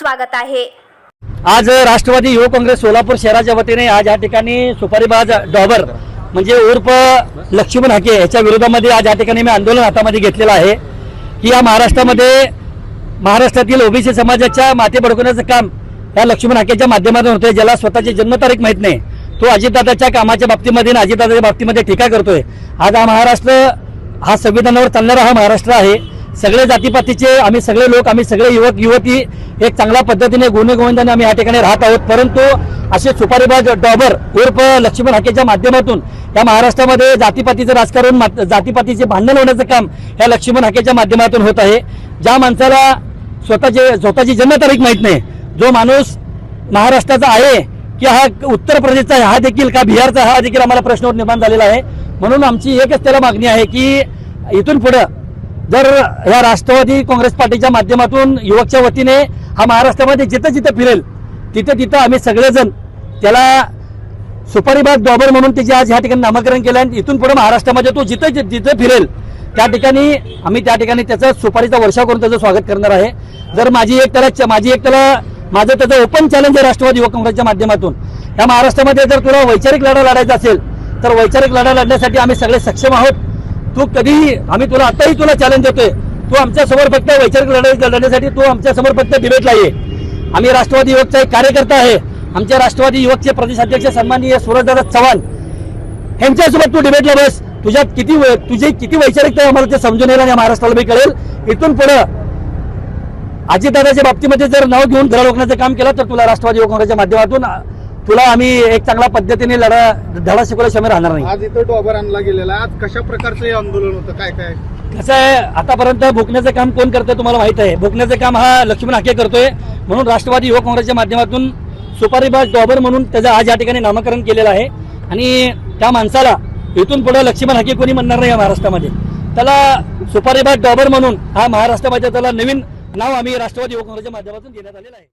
स्वागत आहे. आज राष्ट्रवादी युवक काँग्रेस सोलापूर शहराच्या वतीने आज या ठिकाणी सुपारीबाज डॉबर म्हणजे उर्फ लक्ष्मण हाके याच्या विरोधामध्ये आज या ठिकाणी मी आंदोलन हातामध्ये घेतलेलं आहे. की या महाराष्ट्रामध्ये महाराष्ट्रातील ओबीसी समाजाच्या माथे भडकवण्याचं काम या लक्ष्मण हाकेच्या माध्यमातून होतोय ज्याला स्वतःची जन्मतारीख माहीत नाही. तो अजितदादाच्या कामाच्या बाबतीमध्ये आणि अजितदादाच्या बाबतीमध्ये टीका करतोय. आज हा महाराष्ट्र हा संविधानावर चालणारा हा महाराष्ट्र आहे. सगळे जातीपातीचे आम्ही सगळे लोक आम्ही सगळे युवक युवती एक चांगल्या पद्धतीने गुणगोविंदाने आम्ही या ठिकाणी राहत आहोत. परंतु असे सुपारीबाज डॉबर उर्फ लक्ष्मण हाकेच्या माध्यमातून या महाराष्ट्रामध्ये जातीपातीचं राजकारण मात- जातीपातीचे भांडण होण्याचं काम या लक्ष्मण हाकेच्या माध्यमातून होत आहे. ज्या माणसाला स्वतःचे स्वतःची जन्मतारीख माहीत नाही जो माणूस महाराष्ट्राचा आहे की हा उत्तर प्रदेशचा आहे हा देखील का बिहारचा हा देखील आम्हाला प्रश्नवर निर्माण झालेला आहे. म्हणून आमची एकच त्याला मागणी आहे की इथून पुढं जर या राष्ट्रवादी काँग्रेस पार्टीच्या माध्यमातून युवकच्या वतीने हा महाराष्ट्रामध्ये जिथं जिथं फिरेल तिथं तिथं आम्ही सगळेजण त्याला सुपारीबाग डॉबर म्हणून त्याचे आज ह्या ठिकाणी नामकरण केलं आणि इथून पुढे महाराष्ट्रामध्ये तो जिथं जि- जिथं फिरेल त्या ठिकाणी आम्ही त्या ठिकाणी त्याचा सुपारीचा वर्षा करून त्याचं स्वागत करणार आहे. जर माझी एक त्याला माझी एक त्याला माझं त्याचं ओपन चॅलेंज आहे राष्ट्रवादी युवक काँग्रेसच्या माध्यमातून. या महाराष्ट्रामध्ये जर तुला वैचारिक लढा लढायचा असेल तर वैचारिक लढा लढण्यासाठी आम्ही सगळे सक्षम आहोत. तू कधीही आम्ही तुला आताही तुला चॅलेंज देतोय. तू आमच्यासमोर फक्त वैचारिक लढाई लढण्यासाठी तू आमच्यासमोर फक्त डिबेटला ये. आम्ही राष्ट्रवादी युवकचा एक कार्यकर्ता आहे. आमच्या राष्ट्रवादी युवकचे प्रदेशाध्यक्ष सन्माननीय सुरजदादा चव्हाण. यांच्यासोबत तू डिबेटला बस. तुझ्यात किती तुझी किती वैचारिकता आहे आम्हाला ते समजून येईल आणि महाराष्ट्राला मी कळेल इथून पुढं अजितदादाच्या बाबतीमध्ये जर नाव घेऊन घरा रोखण्याचं काम केलं तर तुला राष्ट्रवादी युवक काँग्रेसच्या माध्यमातून तुला आम्ही एक चांगल्या पद्धतीने लढा धडा शिकवल्याशिवाय राहणार नाही. आज इथं डॉबर आणला गेलेला. आज कशा प्रकारचं हे आंदोलन होतं? काय काय? कसं आहे आतापर्यंत भुकण्याचं काम कोण करतंय तुम्हाला माहीत आहे. भुकण्याचं काम हा लक्ष्मण हाके करतोय. म्हणून राष्ट्रवादी युवक काँग्रेसच्या माध्यमातून सुपारीबाज डॉबर म्हणून त्याचं आज या ठिकाणी नामकरण केलेलं आहे. आणि त्या माणसाला इथून पुढे लक्ष्मण हाके कोणी म्हणणार नाही या महाराष्ट्रामध्ये. त्याला सुपारीबाज डॉबर म्हणून हा महाराष्ट्रामध्ये त्याला नवीन नाव आम्ही राष्ट्रवादी युवक काँग्रेसच्या माध्यमातून देण्यात आलेलं आहे.